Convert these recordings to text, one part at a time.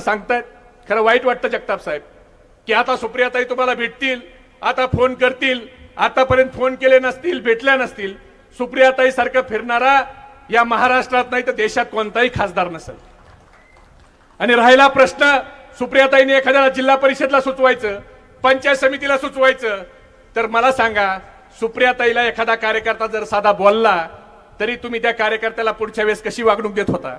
सांगतायत खरं वाईट वाटतं जगताप साहेब की आता सुप्रियाताई तुम्हाला भेटतील आता फोन करतील आतापर्यंत फोन केले नसतील भेटल्या नसतील सुप्रियाताई सारखं फिरणारा या महाराष्ट्रात नाही तर देशात कोणताही खासदार नसेल. आणि राहिला प्रश्न सुप्रियाताईने एखाद्याला जिल्हा परिषदला सुचवायचं पंचायत समितीला सुचवायचं तर मला सांगा सुप्रियाताईला एखादा कार्यकर्ता जर साधा बोलला तरी तुम्ही त्या कार्यकर्त्याला पुढच्या वेळेस कशी वागणूक देत होता?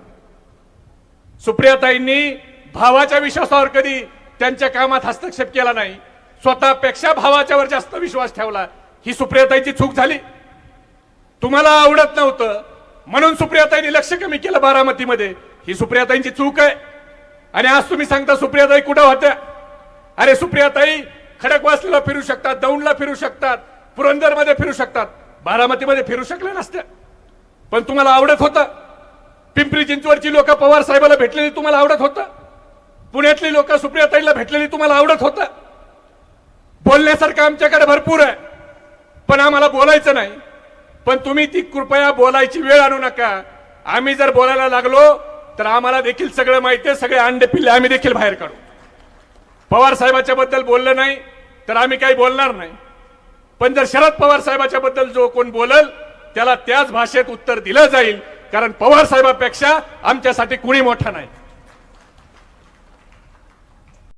सुप्रियाताईंनी भावाच्या विश्वासावर कधी त्यांच्या कामात हस्तक्षेप केला नाही स्वतःपेक्षा भावाच्यावर जास्त विश्वास ठेवला ही सुप्रियाताईची चूक झाली. तुम्हाला आवडत नव्हतं म्हणून सुप्रियाताईंनी लक्ष कमी केलं बारामतीमध्ये. ही सुप्रियाताईंची चूक आहे. आणि आज तुम्ही सांगता सुप्रियाताई कुठं होत्या? अरे सुप्रियाताई खडकवासला फिरू शकतात दौंडला फिरू शकतात पुरंदरमध्ये फिरू शकतात. बारामतीमध्ये फिरू शकल्या नसत्या पण तुम्हाला आवडत होतं. पिंपरी चिंचवडची लोक पवार साहेबाला भेटलेली तुम्हाला आवडत होतं. पुण्यातली लोक सुप्रियाताईला भेटलेली तुम्हाला आवडत होतं? बोलण्यासारखं आमच्याकडे भरपूर आहे. पण आम्हाला बोलायचं नाही. पण तुम्ही ती कृपया बोलायची वेळ आणू नका. आम्ही जर बोलायला लागलो तर आम्हाला देखील सगळं माहिती आहे सगळे अंडे पिल्ले आम्ही देखील बाहेर काढू. पवार साहेबाच्या बद्दल बोललं नाही तर आम्ही काही बोलणार नाही. पण जर शरद पवार साहेबाच्या बद्दल जो कोण बोलल त्याला त्याच भाषेत उत्तर दिलं जाईल कारण पवार साहेबापेक्षा आमच्यासाठी कुणी मोठा नाही.